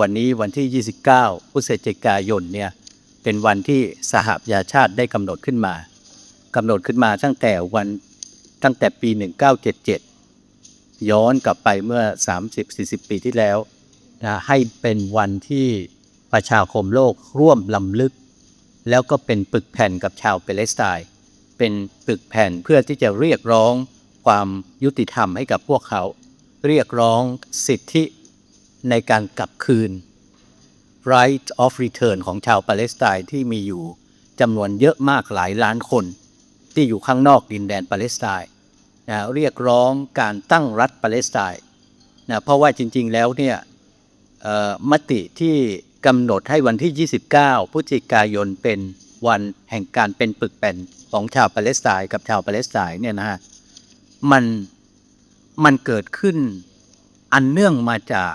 วันนี้วันที่ 29 พฤศจิกายนเนี่ยเป็นวันที่สหประชาชาติได้กำหนดขึ้นมากำหนดขึ้นมาตั้งแต่วันตั้งแต่ปี 1977 ย้อนกลับไปเมื่อ 30-40 ปีที่แล้วนะให้เป็นวันที่ประชาคมโลกร่วมลำลึก แล้วก็เป็นปึกแผ่นกับชาวเปเลสไตน์เป็นปึกแผ่นเพื่อที่จะเรียกร้องความยุติธรรมให้กับพวกเขา เรียกร้องสิทธิ ในการกลับคืน right of return ของชาวปาเลสไตน์ที่มีอยู่จำนวนเยอะมากหลายล้านคน ที่อยู่ข้างนอกดินแดนปาเลสไตน์นะเรียกร้องการตั้งรัฐปาเลสไตน์นะเพราะว่าจริง ๆ แล้วเนี่ยมติที่กำหนดให้วันที่ 29 พฤศจิกายนเป็นวันแห่งการเป็นปึกแผ่นของชาวปาเลสไตน์กับชาวปาเลสไตน์เนี่ยนะฮะมันมันเกิดขึ้นอันเนื่องมาจาก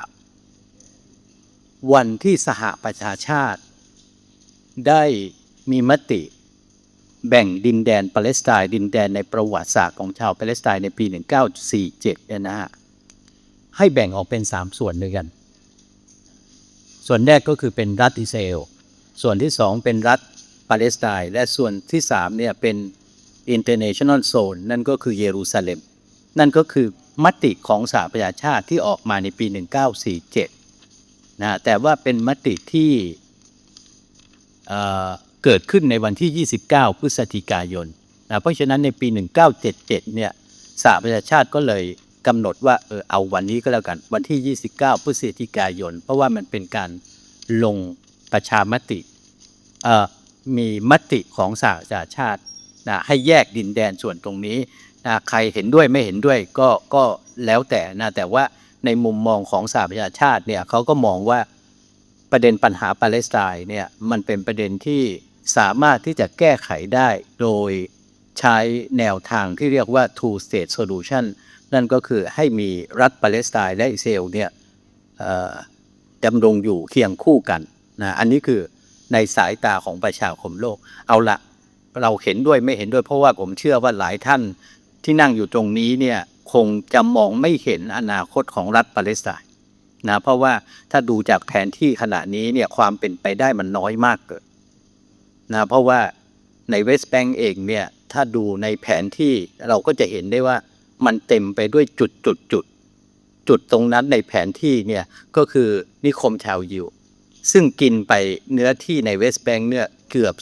วันที่สหประชาชาติ ได้มีมติ แบ่งดินแดนปาเลสไตน์ดินแดนในประวัติศาสตร์ของชาวปาเลสไตน์ในปี 1947เนี่ยนะฮะให้แบ่งออกเป็น 3 ส่วนด้วยกัน ส่วนแรกก็คือเป็นรัฐอิสราเอลส่วนที่ 2 เป็นรัฐปาเลสไตน์และส่วนที่3เนี่ยเป็น international zone นั่นก็คือเยรูซาเล็ม นั่นก็คือมติของสหประชาชาติที่ออกมาในปี 1947 นะแต่ว่าเป็นมติที่เเกิดขึ้นในวันที่ 29 พฤศจิกายนนะเพราะฉะนั้นในปี 1977 เนี่ยสหประชาชาติก็เลยกำหนดว่าเออเอาวันนี้ก็แล้วกันวันที่ 29 พฤศจิกายน เพราะว่ามันเป็นการลงประชามติมีมติของสหประชาชาตินะให้แยกดินแดนส่วนตรงนี้นะใครเห็นด้วยไม่เห็นด้วยก็ก็แล้วแต่นะแต่ว่า ในมุมมองของสหประชาชาติเนี่ยเขาก็มองว่าประเด็นปัญหาปาเลสไตน์เนี่ยมันเป็นประเด็นที่สามารถที่จะแก้ไขได้โดยใช้แนวทางที่เรียกว่า two state solution นั่นก็คือให้มีรัฐปาเลสไตน์และอิสราเอลเนี่ยดำรงอยู่เคียงคู่กันนะอันนี้คือในสายตาของประชาคมโลก เอาละเราเห็นด้วยไม่เห็นด้วยเพราะว่าผมเชื่อว่าหลายท่านที่นั่งอยู่ตรงนี้เนี่ย คงจะมองไม่เห็นอนาคตของรัฐปาเลสไตน์นะเพราะว่าถ้าดูจากแผนที่ขณะนี้เนี่ยความเป็นไปได้มันน้อยมากเกินนะเพราะว่าในเวสต์แบงก์เองเนี่ยถ้าดูในแผนที่เราก็จะเห็นได้ว่ามันเต็มไปด้วยจุดจุดจุดจุดตรงนั้นในแผนที่เนี่ยก็คือนิคมชาวยิว ซึ่งกินไปเนื้อที่ในเวสต์แบงก์เนี่ยเกือบ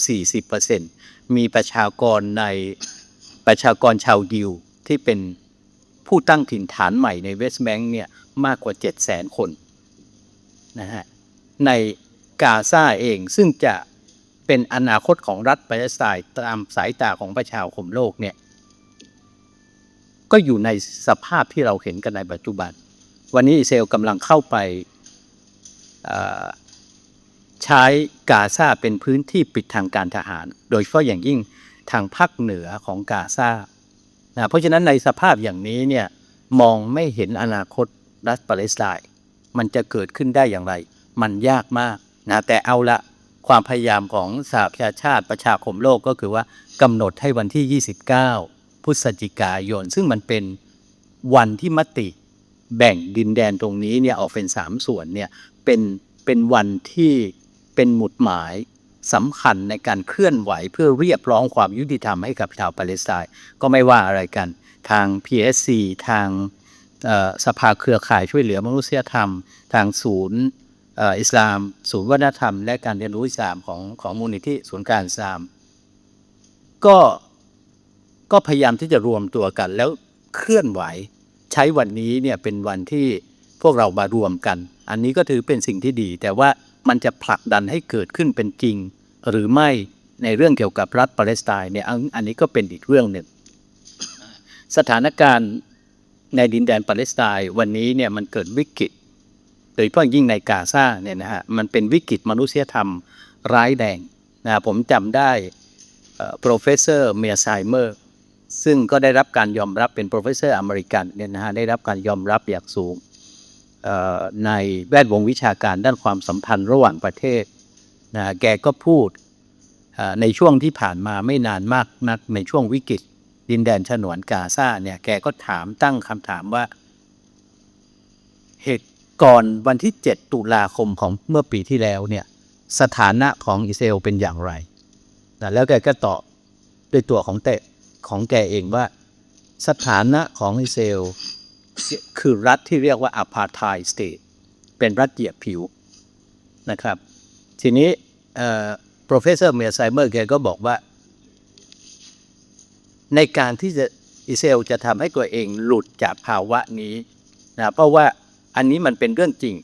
40%มีประชากรในประชากรชาวยิวที่เป็น ผู้ตั้งถิ่นฐานใหม่ในเวสต์แบงก์เนี่ยมากกว่า 7 0 0 0 0 0 คนนะฮะในกาซาเองซึ่งจะเป็นอนาคตของรัฐปาเลสไตน์ตามสายตาของประชาคมโลกเนี่ยก็อยู่ในสภาพที่เราเห็นกันในปัจจุบัน วันนี้อิสราเอลกำลังเข้าไปใช้กาซาเป็นพื้นที่ปิดทางการทหาร โดยเฉพาะอย่างยิ่งทางภาคเหนือของกาซา นะเพราะฉะนั้นในสภาพอย่างนี้เนี่ยมองไม่เห็นอนาคตรัฐปาเลสไตน์มันจะเกิดขึ้นได้อย่างไร มันยากมากนะแต่เอาละความพยายามของสหประชาชาติประชาคมโลกก็คือว่ากำหนดให้วันที่ 29 พฤศจิกายน ซึ่งมันเป็นวันที่มติแบ่งดินแดนตรงนี้เนี่ยออกเป็นสามส่วนเนี่ยเป็นเป็นวันที่เป็นหมุดหมาย สำคัญในการเคลื่อนไหวเพื่อเรียกร้องความยุติธรรมให้กับชาวปาเลสไตน์ก็ไม่ว่าอะไรกัน ทาง PSC ทางสภาเครือข่ายช่วยเหลือมนุษยธรรม ทางศูนย์อิสลาม ศูนย์วัฒนธรรม และการเรียนรู้อิสลามของของมูลนิธิศูนย์การอิสลาม ก็ก็พยายามที่จะรวมตัวกัน แล้วเคลื่อนไหว ใช้วันนี้เนี่ยเป็นวันที่พวกเรามารวมกัน อันนี้ก็ถือเป็นสิ่งที่ดี แต่ว่า มันจะผลักดันให้เกิดขึ้นเป็นจริง หรือไม่ในเรื่องเกี่ยวกับรัฐปาเลสไตน์เนี่ยอันนี้ก็เป็นอีกเรื่องหนึ่ง สถานการณ์ในดินแดนปาเลสไตน์วันนี้เนี่ยมันเกิดวิกฤตโดยเฉพาะยิ่งในกาซาเนี่ยนะฮะมันเป็นวิกฤตมนุษยธรรมร้ายแรงนะผมจำได้เอ่อ professor เมียไซเมอร์ซึ่งก็ได้รับการยอมรับเป็น professor อเมริกันเนี่ยนะฮะได้รับการยอมรับอย่างสูง ในแวดวงวิชาการด้านความสัมพันธ์ระหว่างประเทศนะแกก็พูดในช่วงที่ผ่านมาไม่นานมากนักในช่วงวิกฤตดินแดนฉนวนกาซาเนี่ยแกก็ถามตั้งคำถามว่า เหตุก่อนวันที่ 7 ตุลาคมของเมื่อปีที่แล้วเนี่ยสถานะของอิสราเอลเป็นอย่างไรนะแล้วแกก็ตอบด้วยตัวของแตของแกเองว่า สถานะของอิสราเอล คือรัฐที่เรียกว่า apartheid state เป็นรัฐเหยียดผิวนะครับ ทีนี้เอ่อ professor เมียไซเมอร์แกก็บอกว่า ในการที่จะอิสราเอลจะทำให้ตัวเองหลุดจากภาวะนี้นะเพราะว่าอันนี้มันเป็นเรื่องจริง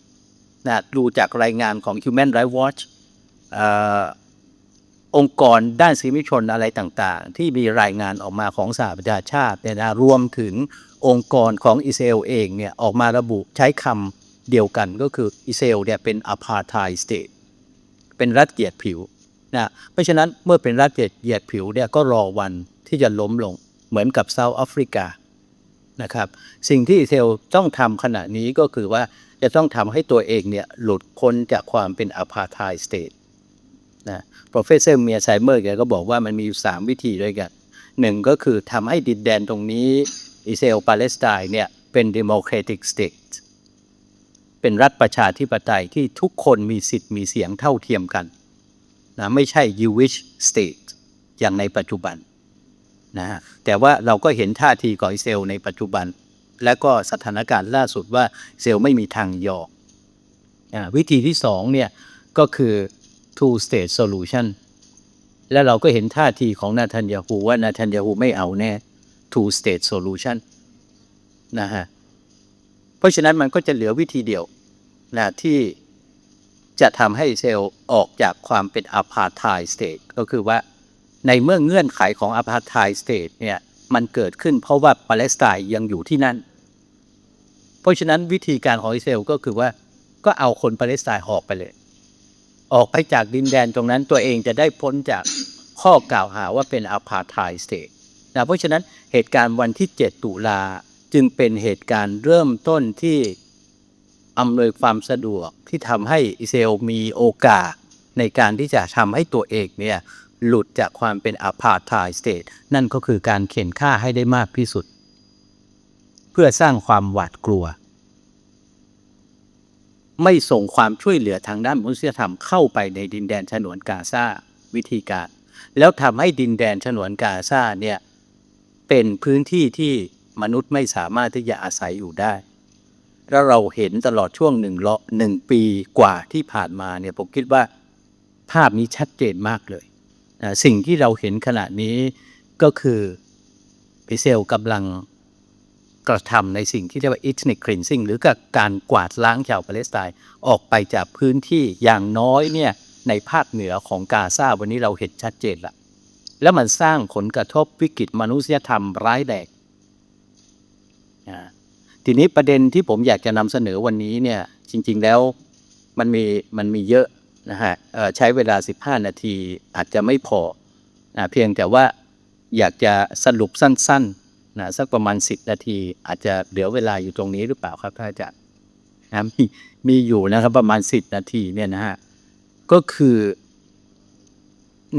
นะดูจากรายงานของ Human Rights Watch องค์กรด้านสิทธิมนุษยชนอะไรต่างๆ ที่มีรายงานออกมาของสหประชาชาติเนี่ยนะรวมถึงองค์กรของอิสราเอลเองเนี่ยออกมาระบุใช้คำเดียวกันก็คืออิสราเอลเนี่ยเป็น apartheid state เป็นรัฐเกียรติผิวนะเพราะฉะนั้นเมื่อเป็นรัฐเกียรติผิวเนี่ยก็รอวันที่จะล้มลงเหมือนกับเซาท์แอฟริกานะครับสิ่งที่อิสราเอลต้องทำขณะนี้ก็คือว่าจะต้องทำให้ตัวเองเนี่ยหลุดพ้นจากความเป็น apartheid state นะ professor เมียไซเมอร์แกก็บอกว่ามันมีอยู่สามวิธีด้วยกันหนึ่งก็คือทำให้ดินแดนตรงนี้อิสราเอลปาเลสไตน์เนี่ยเป็น democratic state เป็นรัฐประชาธิปไตยที่ทุกคนมีสิทธิ์มีเสียงเท่าเทียมกันนะไม่ใช่ Jewish state อย่างในปัจจุบันนะฮะแต่ว่าเราก็เห็นท่าทีของอิสราเอลในปัจจุบัน และก็สถานการณ์ล่าสุดว่าอิสราเอลไม่มีทางยอมอ่าวิธีที่สองเนี่ยก็คือ two state solution และเราก็เห็นท่าทีของนาธันยาฮูว่านาธันยาฮูไม่เอาแน่ two state solution นะฮะ เพราะฉะนั้นมันก็จะเหลือวิธีเดียวนะที่จะทำให้อิสราเออกจากความเป็น apartheid state ก็คือว่าในเมื่อเงื่อนไขของ apartheid state เนี่ยมันเกิดขึ้นเพราะว่าปาเลสไตน์ยังอยู่ที่นั่น เพราะฉะนั้นวิธีการของอิสราเอลก็คือว่าก็เอาคนปาเลสไตน์ออกไปเลย ออกไปจากดินแดนตรงนั้นตัวเองจะได้พ้นจากข้อกล่าวหาว่าเป็น apartheid state นะเพราะฉะนั้นเหตุการณ์วันที่ 7 ตุลาจึงเป็นเหตุการณ์เริ่มต้นที่อำนวยความสะดวกที่ทำให้อิสราเอลมีโอกาสในการที่จะทำให้ตัวเองเนี่ยหลุดจากความเป็น apartheid state นั่นก็คือการเข็นฆ่าให้ได้มากที่สุด เพื่อสร้างความหวาดกลัว ไม่ส่งความช่วยเหลือทางด้านมนุษยธรรมเข้าไปในดินแดนฉนวนกาซาวิธีการ แล้วทำให้ดินแดนฉนวนกาซาเนี่ยเป็นพื้นที่ที่มนุษย์ไม่สามารถที่จะอาศัยอยู่ได้ แล้วเราเห็นตลอดช่วงหนึ่งเลาะหนึ่งปีกว่าที่ผ่านมาเนี่ยผมคิดว่าภาพนี้ชัดเจนมากเลยนะสิ่งที่เราเห็นขณะนี้ก็คืออิเอลกำลัง กระทำในสิ่งที่เรียกว่า ethnic cleansing หรือกับการกวาดล้างชาวปาเลสไตน์ออกไปจากพื้นที่อย่างน้อยเนี่ยในภาคเหนือของกาซาวันนี้เราเห็นชัดเจนละแล้วมันสร้างผลกระทบวิกฤตมนุษยธรรมร้ายแรงทีนี้ประเด็นที่ผมอยากจะนำเสนอวันนี้เนี่ยจริง ๆแล้วมันมีมันมีเยอะนะฮะใช้เวลา 15 นาทีอาจจะไม่พอเพียงแต่ว่าอยากจะสรุปสั้น ๆ นะสักประมาณ 10 นาที อาจจะเหลือเวลาอยู่ตรงนี้หรือเปล่าครับท่านอาจารย์นะมีมีอยู่นะครับประมาณ 10 นาทีเนี่ยนะฮะก็คือ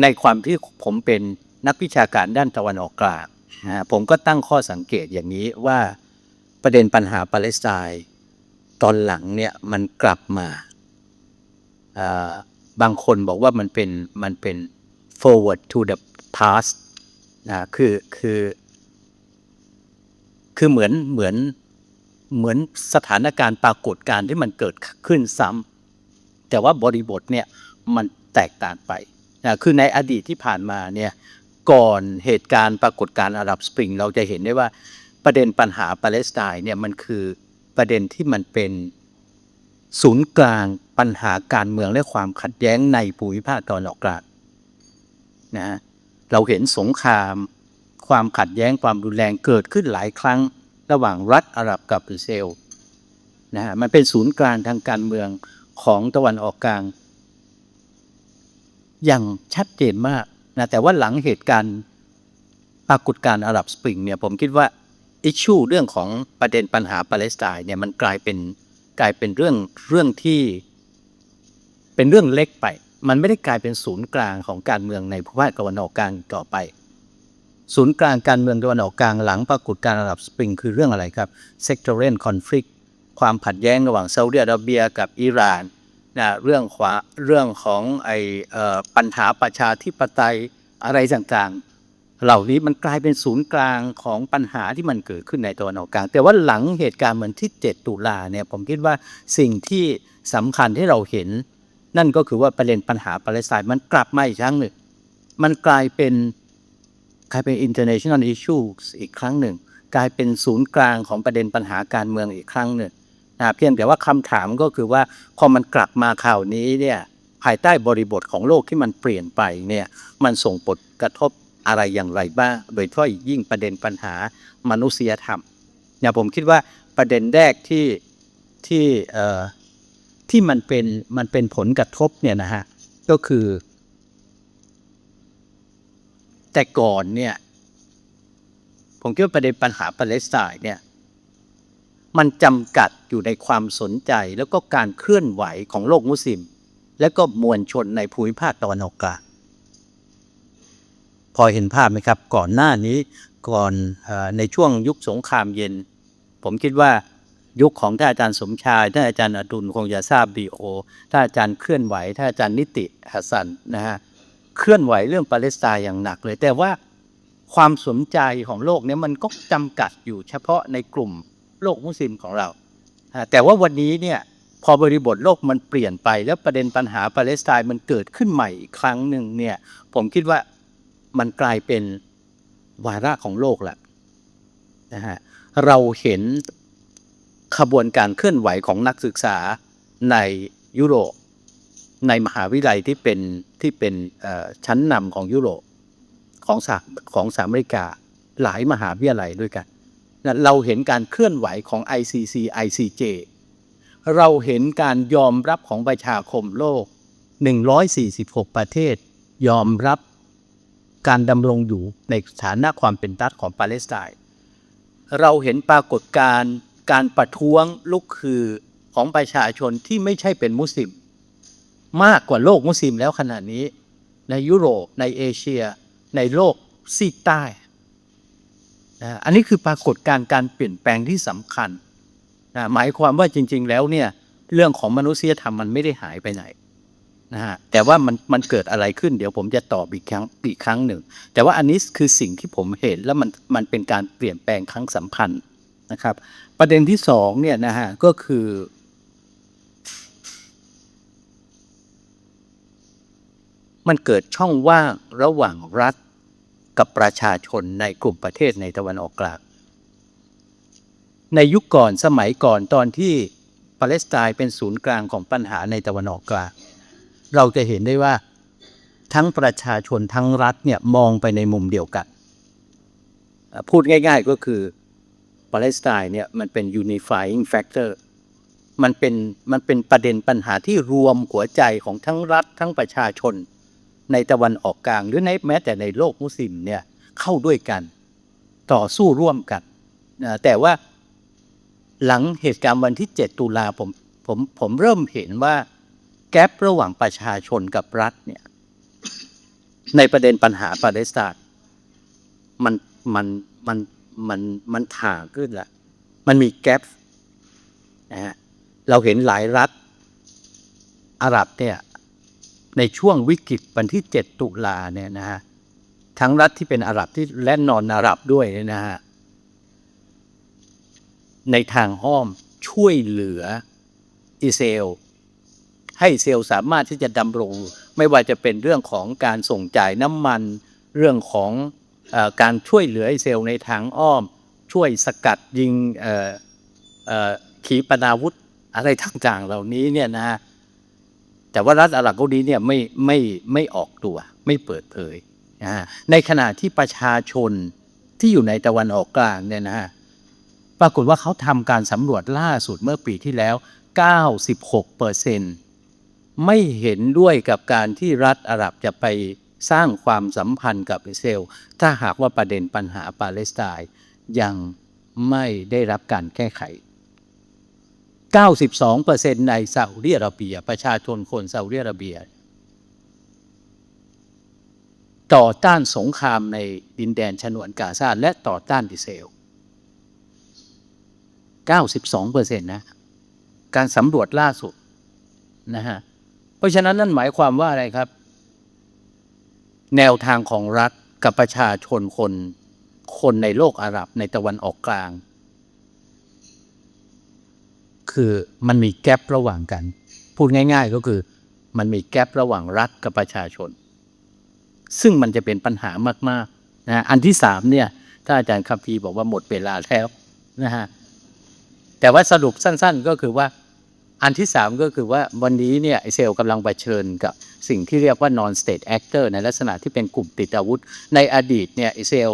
ในความที่ผมเป็นนักวิชาการด้านตะวันออกกลางนะผมก็ตั้งข้อสังเกตอย่างนี้ว่าประเด็นปัญหาปาเลสไตน์ตอนหลังเนี่ยมันกลับมาบางคนบอกว่ามันเป็นมันเป็น forward to the past นะคือคือ คือเหมือนเหมือนเหมือนสถานการณ์ปรากฏการณ์ที่มันเกิดขึ้นซ้ำแต่ว่าบริบทเนี่ยมันแตกต่างไปนะคือในอดีตที่ผ่านมาเนี่ยก่อนเหตุการณ์ปรากฏการณ์อาหรับสปริง เราจะเห็นได้ว่าประเด็นปัญหาปาเลสไตน์เนี่ยมันคือประเด็นที่มันเป็นศูนย์กลางปัญหาการเมืองและความขัดแย้งในภูมิภาคตอนออกกลางนะเราเห็นสงคราม ความขัดแย้งความรุนแรงเกิดขึ้นหลายครั้ง ระหว่างรัฐอาหรับกับอิสราเอลนะฮะมันเป็นศูนย์กลางทางการเมืองของตะวันออกกลาง อย่างชัดเจนมากนะแต่ว่าหลังเหตุการณ์ปรากฏการณ์อาหรับสปริงเนี่ยผมคิดว่าอิชชูเรื่องของประเด็นปัญหาปาเลสไตน์เนี่ยมันกลายเป็นกลายเป็นเรื่องเรื่องที่เป็นเรื่องเล็กไป มันไม่ได้กลายเป็นศูนย์กลางของการเมืองในภูมิภาคตะวันออกกลางต่อไป ศูนย์กลางการเมืองตะวันออกกลางหลังปรากฏการณ์อาหรับสปริงคือเรื่องอะไรครับ sectarian conflict ความขัดแย้งระหว่างซาอุดิอาระเบียกับอิหร่านนะเรื่องขวาเรื่องของไออปัญหาประชาธิปไตยอะไรต่างๆ เหล่านี้มันกลายเป็นศูนย์กลางของปัญหาที่มันเกิดขึ้นในตะวันออกกลาง แต่ว่าหลังเหตุการณ์เหมือนที่ 7 ตุลาเนี่ยผมคิดว่าสิ่งที่สำคัญที่เราเห็น นั่นก็คือว่าประเด็นปัญหาปาเลสไตน์มันกลับมาอีกครั้งหนึ่งมันกลายเป็น กลายเป็น international issues อีกครั้งหนึ่ง กลายเป็นศูนย์กลางของประเด็นปัญหาการเมืองอีกครั้งหนึ่งนะเพียงแต่ว่าคำถามก็คือว่าพอมันกลับมาข่าวนี้เนี่ยภายใต้บริบทของโลกที่มันเปลี่ยนไปเนี่ยมันส่งผลกระทบอะไรอย่างไรบ้าง โดยเฉพาะยิ่งประเด็นปัญหามนุษยธรรมเนี่ยผมคิดว่าประเด็นแรกที่ที่เอ่อที่มันเป็นมันเป็นผลกระทบเนี่ยนะฮะก็คือ แต่ก่อนเนี่ย ผมคิดว่าประเด็นปัญหาปาเลสไตน์เนี่ยมันจำกัดอยู่ในความสนใจแล้วก็การเคลื่อนไหวของโลกมุสลิม และก็มวลชนในภูมิภาคตะวันออกกลางพอเห็นภาพไหมครับ ก่อนหน้านี้ก่อนอในช่วงยุคสงครามเย็น ผมคิดว่ายุคของท่านอาจารย์สมชายท่านอาจารย์อดุลคงจะทราบดีโอท่านอาจารย์เคลื่อนไหวท่านอาจารย์นิติฮัสสันนะฮะ เคลื่อนไหวเรื่องปาเลสไตน์อย่างหนักเลย แต่ว่าความสนใจของโลกเนี้มันก็จำกัดอยู่เฉพาะในกลุ่มโลกมุสลิมของเราอ่าแต่ว่าวันนี้เนี่ยพอบริบทโลกมันเปลี่ยนไป แล้วประเด็นปัญหาปาเลสไตน์มันเกิดขึ้นใหม่อีกครั้งหนึ่งเนี่ยผมคิดว่ามันกลายเป็นวาระของโลกแหละนะฮะเราเห็นขบวนการเคลื่อนไหวของนักศึกษาในยุโรป ในมหาวิทยาลัยที่เป็นที่เป็นชั้นนำของยุโรปของสหของสหรัฐอเมริกาหลายมหาวิทยาลัยด้วยกัน เราเห็นการเคลื่อนไหวของ ICC ICJ เราเห็นการยอมรับของประชาคมโลก 146 ประเทศ ยอมรับการดำรงอยู่ในฐานะความเป็นรัฐของปาเลสไตน์ เราเห็นปรากฏการณ์การประท้วงลุกคือของประชาชนที่ไม่ใช่เป็นมุสลิม มากกว่าโลกมุสลิมแล้วขนาดนี้ ในยุโรปในเอเชีย ในโลกซีกใต้นะอันนี้คือปรากฏการณ์การเปลี่ยนแปลงที่สำคัญนะหมายความว่าจริง ๆ แล้วเนี่ยเรื่องของมนุษยธรรมมันไม่ได้หายไปไหนนะฮะแต่ว่ามันมันเกิดอะไรขึ้นเดี๋ยวผมจะตอบอีกครั้งอีกครั้งหนึ่ง แต่ว่าอันนี้คือสิ่งที่ผมเห็นแล้วมันมันเป็นการเปลี่ยนแปลงครั้งสำคัญนะครับ ประเด็นที่สองเนี่ยนะฮะก็คือ มันเกิดช่องว่างระหว่างรัฐกับประชาชนในกลุ่มประเทศในตะวันออกกลาง ในยุคก่อนสมัยก่อนตอนที่ปาเลสไตน์เป็นศูนย์กลางของปัญหาในตะวันออกกลาง เราจะเห็นได้ว่าทั้งประชาชนทั้งรัฐเนี่ยมองไปในมุมเดียวกัน พูดง่ายๆก็คือปาเลสไตน์เนี่ยมันเป็น unifying factor มันเป็นมันเป็นประเด็นปัญหาที่รวมหัวใจของทั้งรัฐทั้งประชาชน ในตะวันออกกลาง หรือในแม้แต่ในโลกมุสลิมเนี่ยเข้าด้วยกัน ต่อสู้ร่วมกันนะแต่ว่าหลังเหตุการณ์วันที่ 7 ตุลาผมผมผมเริ่มเห็นว่าแกลระหว่างประชาชนกับรัฐเนี่ยในประเด็นปัญหาปาเลสไตน์มันมันมันมันมันถ่างขึ้นละมันมีแกลนะฮะเราเห็นหลายรัฐอาหรับเนี่ย ในช่วงวิกฤตวันที่ 7 ตุลาเนี่ยนะฮะทั้งรัฐที่เป็นอาหรับที่และนอนอาหรับด้วยเนี่ยนะฮะในทางห้อมช่วยเหลืออิเอลให้เอลสามารถที่จะดำรง ไม่ว่าจะเป็นเรื่องของการส่งจ่ายน้ำมัน เรื่องของอการช่วยเหลืออิเอลในทางอ้อม ช่วยสกัดยิงขีปนาวุธอะไรต่างๆเหล่านี้เนี่ยนะฮะ แต่ว่ารัฐอาหรับเกาหลีเนี่ยไม่ไม่ไม่ออกตัว ไม่เปิดเผยนะฮะในขณะที่ประชาชนที่อยู่ในตะวันออกกลางเนี่ยนะฮะปรากฏว่าเขาทำการสำรวจล่าสุดเมื่อปีที่แล้ว 96เปอร์เซ็นไม่เห็นด้วยกับการที่รัฐอาหรับจะไปสร้างความสัมพันธ์กับอิสราเอลถ้าหากว่าประเด็นปัญหาปาเลสไตน์ยังไม่ได้รับการแก้ไข 92%ในซาอุดิอาระเบีย ประชาชนคนซาอุดิอาระเบีย ต่อต้านสงครามในดินแดนฉนวนกาซาและต่อต้านอิเอล92%นะ การสำรวจล่าสุดนะฮะ เพราะฉะนั้นนั่นหมายความว่าอะไรครับ แนวทางของรัฐกับประชาชนคน คนในโลกอาหรับในตะวันออกกลาง คือมันมีแกลบระหว่างกัน พูดง่าย ๆ ก็คือ มันมีแกลบระหว่างรัฐกับประชาชน ซึ่งมันจะเป็นปัญหามากๆนะฮะอันที่สามเนี่ยถ้าอาจารย์คัมภีร์บอกว่าหมดเวลาแล้วนะฮะแต่ว่าสรุปสั้น ๆ ก็คือว่าอันที่สามก็คือว่าวันนี้เนี่ยเซลกำลังเผชิญกับสิ่งที่เรียกว่า non state actor ในลักษณะที่เป็นกลุ่มติดอาวุธ ในอดีตเนี่ยเซล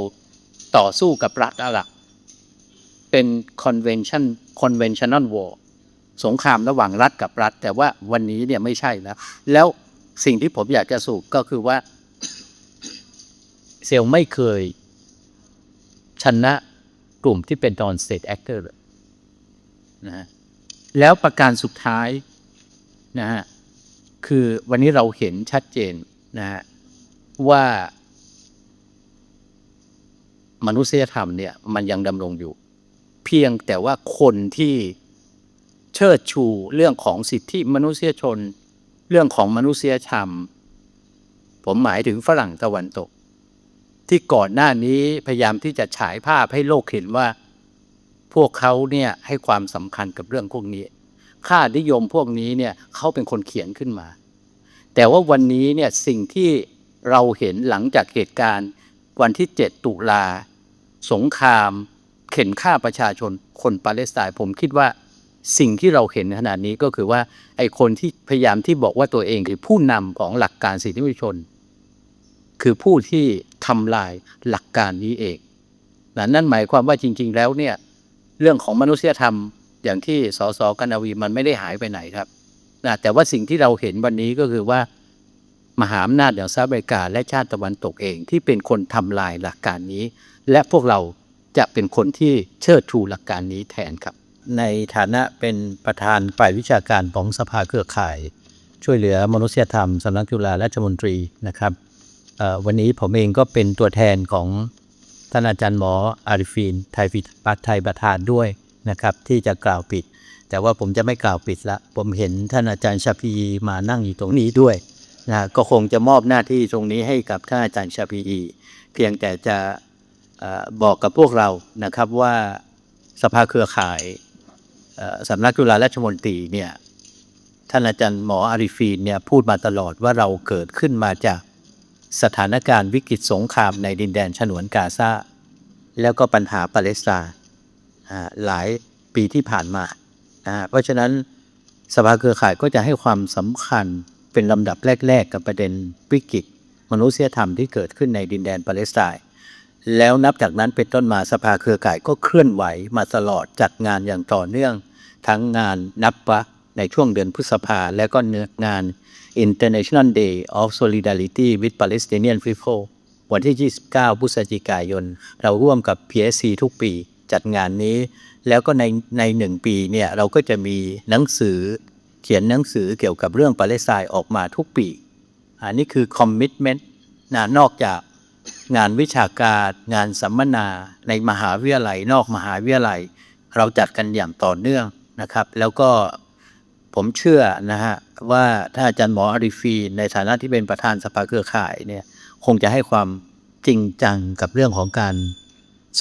ต่อสู้กับรัฐอาหรับเป็น convention conventional war สงครามระหว่างรัฐกับรัฐ แต่ว่าวันนี้เนี่ยไม่ใช่แล้ว แล้วสิ่งที่ผมอยากจะสูบก็คือว่า เซลไม่เคย ชนะกลุ่มที่เป็น non state actor เลยนะฮะแล้วประการสุดท้ายนะฮะคือวันนี้เราเห็นชัดเจนนะฮะว่ามนุษยธรรมเนี่ยมันยังดำรงอยู่ เพียงแต่ว่าคนที่ เชิดชูเรื่องของสิทธิมนุษยชน เรื่องของมนุษยธรรม ผมหมายถึงฝรั่งตะวันตก ที่ก่อนหน้านี้พยายามที่จะฉายภาพให้โลกเห็นว่า พวกเขาเนี่ยให้ความสำคัญกับเรื่องพวกนี้ ค่านิยมพวกนี้เนี่ยเขาเป็นคนเขียนขึ้นมา แต่ว่าวันนี้เนี่ยสิ่งที่เราเห็นหลังจากเหตุการณ์ วันที่ 7 ตุลา สงคราม เข็นฆ่าประชาชนคนปาเลสไตน์ผมคิดว่า สิ่งที่เราเห็นขนาดนี้ก็คือว่าไอ้คนที่พยายามที่บอกว่าตัวเองคือผู้นำของหลักการสิทธิมนุษยชน คือผู้ที่ทำลายหลักการนี้เองนะนั่นหมายความว่าจริง ๆ แล้วเนี่ยเรื่องของมนุษยธรรมอย่างที่สสกนาวีมันไม่ได้หายไปไหนครับนะแต่ว่าสิ่งที่เราเห็นวันนี้ก็คือว่ามหาอำนาจอย่างสหรัฐอเมริกาและชาติตะวันตกเองที่เป็นคนทำลายหลักการนี้ และพวกเราจะเป็นคนที่เชิดชูหลักการนี้แทนครับ ในฐานะเป็นประธานฝ่ายวิชาการของสภาเครือข่าย ช่วยเหลือมนุษยธรรมสำนักจุฬาราชมนตรีนะครับวันนี้ผมเองก็เป็นตัวแทนของท่านอาจารย์หมออาริฟีนไทยฟิปัตไทยประธานด้วยนะครับที่จะกล่าวปิด แต่ว่าผมจะไม่กล่าวปิดละ ผมเห็นท่านอาจารย์ชาพีมานั่งอยู่ตรงนี้ด้วยนะก็คงจะมอบหน้าที่ตรงนี้ให้กับท่านอาจารย์ชาพีเพียงแต่จะออบอกกับพวกเรานะครับว่าสภาเครือข่าย สำนักจุฬาราชมนตรีเนี่ยท่านอาจารย์หมออาริฟีนเนี่ยพูดมาตลอดว่าเราเกิดขึ้นมาจากสถานการณ์วิกฤตสงครามในดินแดนฉนวนกาซาแล้วก็ปัญหาปาเลสไตน์หลายปีที่ผ่านมาอ่าเพราะฉะนั้นสภาเครือข่ายก็จะให้ความสำคัญเป็นลำดับแรก ๆ กับประเด็นวิกฤตมนุษยธรรมที่เกิดขึ้นในดินแดนปาเลสไตน์แล้วนับจากนั้นเป็นต้นมาสภาเครือข่ายก็เคลื่อนไหวมาตลอดจัดงานอย่างต่อเนื่อง ทั้งงานนับวะในช่วงเดือนพฤษภา และก็เนื้องาน International Day of Solidarity with Palestinian People วันที่ 29 พฤศจิกายน เราร่วมกับ PSC ทุกปีจัดงานนี้ แล้วก็ในในหนึ่งปีเนี่ยเราก็จะมีหนังสือเขียนหนังสือเกี่ยวกับเรื่องปาเลสไตน์ออกมาทุกปี อันนี้คือ commitment นะนอกจากงานวิชาการงานสัมมนาในมหาวิทยาลัย นอกมหาวิทยาลัย เราจัดกันอย่างต่อเนื่อง นะครับ แล้วก็ผมเชื่อนะฮะว่าถ้าอาจารย์หมออาริฟีนในฐานะที่เป็นประธานสภาเครือข่ายเนี่ยคงจะให้ความจริงจังกับเรื่องของการ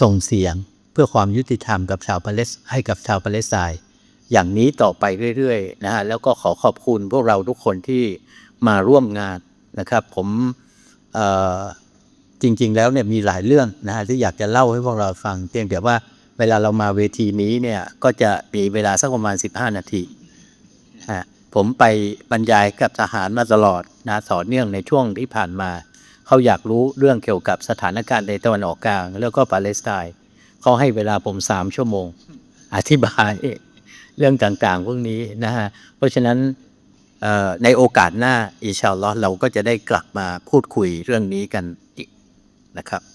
ส่งเสียงเพื่อความยุติธรรมกับชาวปาเลสให้กับชาวปาเลสไตน์อย่างนี้ต่อไปเรื่อยๆนะฮะแล้วก็ขอขอบคุณพวกเราทุกคนที่มาร่วมงานนะครับ ผมจริงๆแล้วเนี่ยมีหลายเรื่องนะฮะที่อยากจะเล่าให้พวกเราฟังเพียงแต่ว่า เวลาเรามาเวทีนี้เนี่ยก็จะมีเวลาสักประมาณ 15 นาทีฮะผมไปบรรยายกับทหารมาตลอดนะต่อเนื่องในช่วงที่ผ่านมา เขาอยากรู้เรื่องเกี่ยวกับสถานการณ์ในตะวันออกกลาง แล้วก็ปาเลสไตน์เขาให้เวลาผม3ชั่วโมง อธิบายเรื่องต่างๆ พวกนี้นะฮะเพราะฉะนั้นในโอกาสหน้าอิชาลอเราก็จะได้กลับมาพูดคุยเรื่องนี้กันอีกนะครับ